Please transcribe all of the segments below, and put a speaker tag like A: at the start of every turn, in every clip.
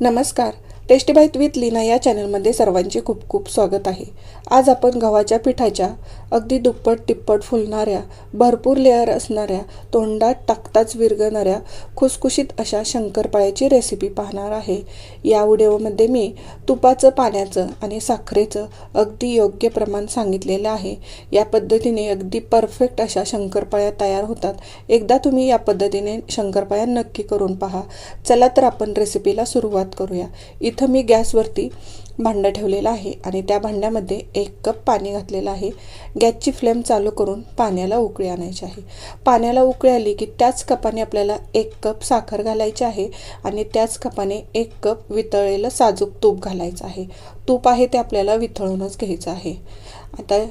A: नमस्कार. Tasty bite with Leena या चॅनलमध्ये सर्वांचे खूप खूप स्वागत आहे. आज आपण गव्हाच्या पिठाच्या अगदी दुप्पट तिप्पट फुलणाऱ्या भरपूर लेअर असणाऱ्या तोंडात टाकताच विरगणाऱ्या खुसखुशीत अशा शंकरपाळ्याची रेसिपी पाहणार आहे. या व्हिडिओमध्ये मी तुपाचं पाण्याचं आणि साखरेचं अगदी योग्य प्रमाण सांगितलेलं आहे. या पद्धतीने अगदी परफेक्ट अशा शंकरपाळ्या तयार होतात. एकदा तुम्ही या पद्धतीने शंकरपाळ्या नक्की करून पहा. चला तर आपण रेसिपीला सुरुवात करूया. इथं मी गॅसवरती भांडं ठेवलेलं आहे आणि त्या भांड्यामध्ये एक कप पाणी घातलेलं आहे. गॅसची फ्लेम चालू करून पाण्याला उकळी आणायची आहे. पाण्याला उकळी आली की त्याच कपाने आपल्याला एक कप साखर घालायची आहे आणि त्याच कपाने एक कप वितळलेलं साजूक तूप घालायचं आहे. तूप आहे ते आपल्याला वितळूनच घ्यायचं आहे. आता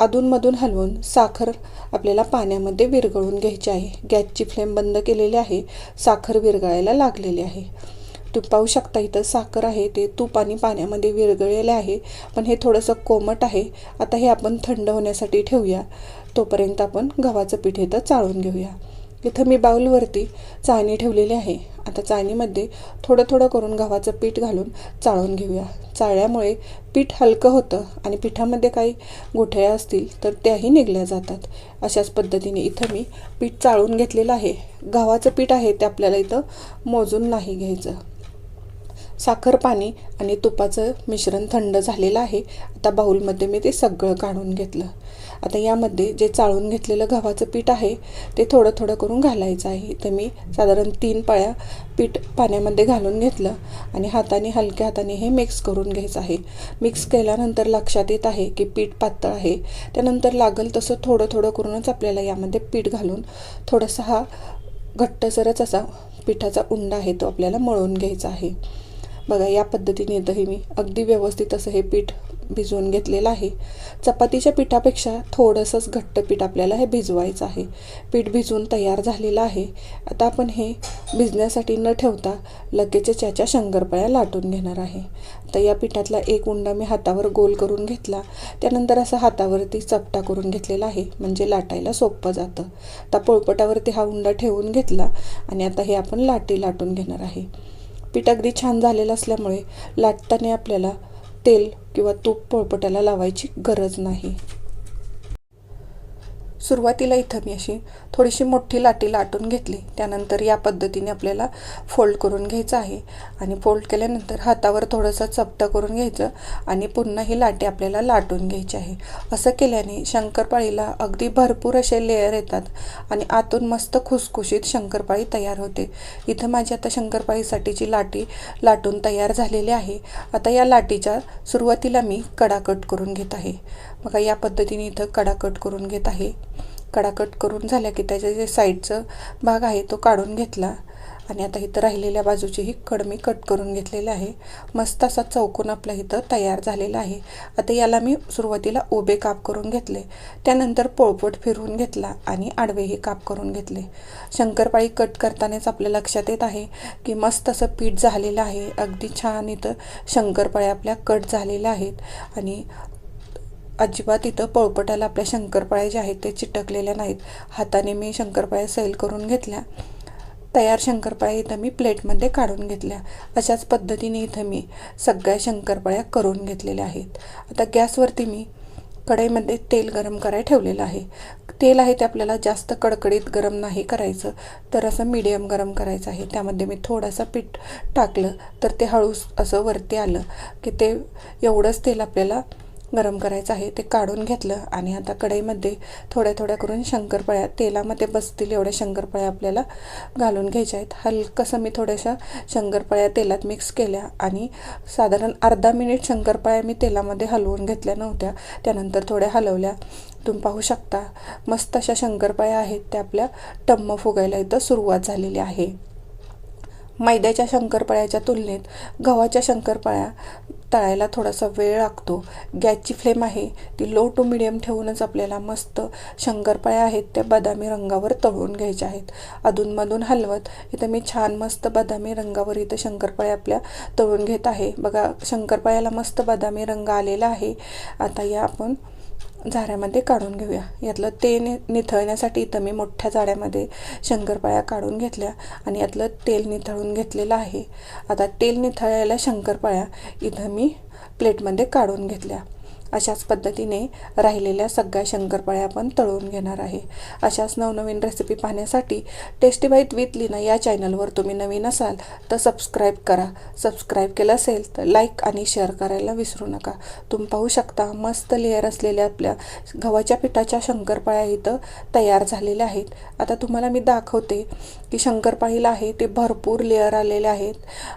A: अधूनमधून हलवून साखर आपल्याला पाण्यामध्ये विरघळून घ्यायची आहे. गॅसची फ्लेम बंद केलेली आहे. साखर विरघळायला लागलेली आहे. तू पाहू शकता इथं साखर आहे ते तूप आणि पाण्यामध्ये विरघळलेले आहे पण हे थोडंसं कोमट आहे. आता हे आपण थंड होण्यासाठी ठेवूया. तोपर्यंत आपण गव्हाचं पीठ इथं चाळून घेऊया. इथं मी बाऊलवरती चाळणी ठेवलेली आहे. आता चाळणीमध्ये थोडं थोडं करून गव्हाचं पीठ घालून चाळून घेऊया. चाळल्यामुळे पीठ हलकं होतं आणि पिठामध्ये काही गोठळ्या असतील तर त्याही निघल्या जातात. अशाच पद्धतीने इथं मी पीठ चाळून घेतलेलं आहे. गव्हाचं पीठ आहे ते आपल्याला इथं मोजून नाही घ्यायचं. साखर पाणी आणि तुपाचं मिश्रण थंड झालेलं आहे. आता बाऊलमध्ये मी ते सगळं काढून घेतलं. आता यामध्ये जे चाळून घेतलेलं गव्हाचं पीठ आहे ते थोडं थोडं करून घालायचं आहे. तर मी साधारण तीन पळ्या पीठ पाण्यामध्ये घालून घेतलं आणि हाताने हलक्या हाताने हे मिक्स करून घ्यायचं आहे. मिक्स केल्यानंतर लक्षात येत आहे की पीठ पातळ आहे. त्यानंतर लागल तसं थोडं थोडं करूनच आपल्याला यामध्ये पीठ घालून थोडासा हा घट्टसरच असा पिठाचा उंडा आहे तो आपल्याला मळून घ्यायचा आहे. बघा या पद्धतीने इथंही मी अगदी व्यवस्थित असं हे पीठ भिजवून घेतलेलं आहे. चपातीच्या पिठापेक्षा थोडंसंच घट्ट पीठ आपल्याला हे भिजवायचं आहे. पीठ भिजवून तयार झालेलं आहे. आता आपण हे भिजण्यासाठी न ठेवता लगेचच याच्या शंकरपाळ्या लाटून घेणार आहे. तर या पिठातला एक उंडा मी हातावर गोल करून घेतला. त्यानंतर असं हातावरती चपटा करून घेतलेला आहे. म्हणजे लाटायला सोपं जातं. आता पोळपटावरती हा उंडा ठेवून घेतला आणि आता हे आपण लाटी लाटून घेणार आहे. पीठ अगदी छान झालेलं असल्यामुळे लाटताना आपल्याला तेल किंवा तूप पोळपटाला लावायची गरज नाही. सुरुवातीला इथं मी अशी थोडीशी मोठी लाटी लाटून घेतली. त्यानंतर या पद्धतीने आपल्याला फोल्ड करून घ्यायचं आहे. आणि फोल्ड केल्यानंतर हातावर थोडंसं चपटं करून घ्यायचं आणि पुन्हा ही लाटी आपल्याला लाटून घ्यायची आहे. असं केल्याने शंकरपाळीला अगदी भरपूर असे लेअर येतात आणि आतून मस्त खुसखुशीत शंकरपाळी तयार होते. इथं माझी आता शंकरपाळीसाठीची लाटी लाटून तयार झालेली आहे. आता या लाटीच्या सुरुवातीला मी कडा कट करून घेत आहे. बघा या पद्धतीने इथं कडा कट करून घेत आहे. कडा कट करून झाल्या की त्याच्या जे साईडचं भाग आहे तो काढून घेतला. आणि आता इथं राहिलेल्या बाजूचीही कड मी कट करून घेतलेले आहे. मस्त असा चौकोन आपला इथं तयार झालेला आहे. आता याला मी सुरुवातीला उभे काप करून घेतले. त्यानंतर पोळपोट फिरवून घेतला आणि आडवेही काप करून घेतले. शंकरपाळी कट करतानाच आपल्या लक्षात येत आहे की मस्त असं पीठ झालेलं आहे. अगदी छान इथं शंकरपाळ्या आपल्या कट झालेल्या आहेत. आणि अजिबात इथं पळपटाला आपल्या शंकरपाळ्या ज्या आहेत ते चिटकलेल्या नाहीत. हाताने मी शंकरपाळ्या सैल करून घेतल्या. तयार शंकरपाळ्या इथं मी प्लेटमध्ये काढून घेतल्या. अशाच पद्धतीने इथं मी सगळ्या शंकरपाळ्या करून घेतलेल्या आहेत. आता गॅसवरती मी कढईमध्ये तेल गरम करायला ठेवलेलं आहे. तेल आहे ते आपल्याला जास्त कडकडीत गरम नाही करायचं तर असं मीडियम गरम करायचं आहे. त्यामध्ये मी थोडासा पीठ टाकलं तर ते हळूस असं वरती आलं की ते एवढंच तेल आपल्याला गरम करायचं आहे ते काढून घेतलं आणि आता कढईमध्ये थोड्या थोड्या करून शंकरपाळ्या तेलामध्ये बसतील एवढ्या शंकरपाळ्या आपल्याला घालून घ्यायच्या आहेत. हलकंसं मी थोड्याशा शंकरपाळ्या तेलात मिक्स केल्या आणि साधारण अर्धा मिनिट शंकरपाळ्या मी तेलामध्ये हलवून घेतल्या नव्हत्या. त्यानंतर थोड्या हलवल्या. तुम्ही पाहू शकता मस्त अशा शंकरपाळ्या आहेत त्या आपल्या टम्म फुगायला इथं सुरुवात झालेली आहे. मैद्याच्या शंकरपाळ्याच्या तुलनेत गव्हाच्या शंकरपाळ्या तळायला थोडासा वेळ लागतो. गॅसची फ्लेम आहे. ती लो टू मिडियम ठेवूनच आपल्याला मस्त शंकरपाळ्या आहेत त्या बदामी रंगावर तळून घ्यायच्या आहेत. अधूनमधून हलवत इथं मी छान मस्त बदामी रंगावर इथं शंकरपाळ्या आपल्या तळून घेत आहे. बघा शंकरपाळ्याला मस्त बदामी रंग आलेला आहे. आता या आपण झाऱ्यामध्ये काढून घेऊया. यातलं तेल नि निथळण्यासाठी इथं मी मोठ्या जाड्यामध्ये शंकरपाळ्या काढून घेतल्या आणि यातलं तेल निथळून घेतलेलं आहे. आता तेल निथळलेल्या शंकरपाळ्या इथं मी प्लेटमध्ये काढून घेतल्या. अशाच पद्धतीने राहिलेल्या सगळ्या शंकरपाळ्या आपण तळून घेणार आहे. अशाच नवनवीन रेसिपी पाहण्यासाठी टेस्टी बाईट विथ लिना या चॅनलवर तुम्ही नवीन असाल तर सबस्क्राईब करा. सबस्क्राईब केलं असेल तर लाईक आणि शेअर करायला विसरू नका. तुम्ही पाहू शकता मस्त लेअर असलेल्या आपल्या गव्हाच्या पिठाच्या शंकरपाळ्या इथं तयार झालेल्या आहेत. आता तुम्हाला मी दाखवते की शंकरपाळीला आहे ते भरपूर लेअर आलेले आहेत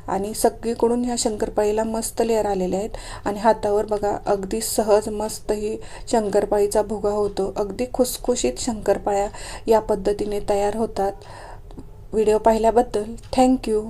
A: आणि सगळीकडून ह्या शंकरपाळीला मस्त लेअर आलेले आहेत. आणि हातावर बघा अगदी सहज मस्त ही शंकरपाळीचा भुगा होतो. अगदी खुसखुशीत शंकरपाळ्या या पद्धतीने तयार होतात. व्हिडिओ पाहिल्याबद्दल थँक्यू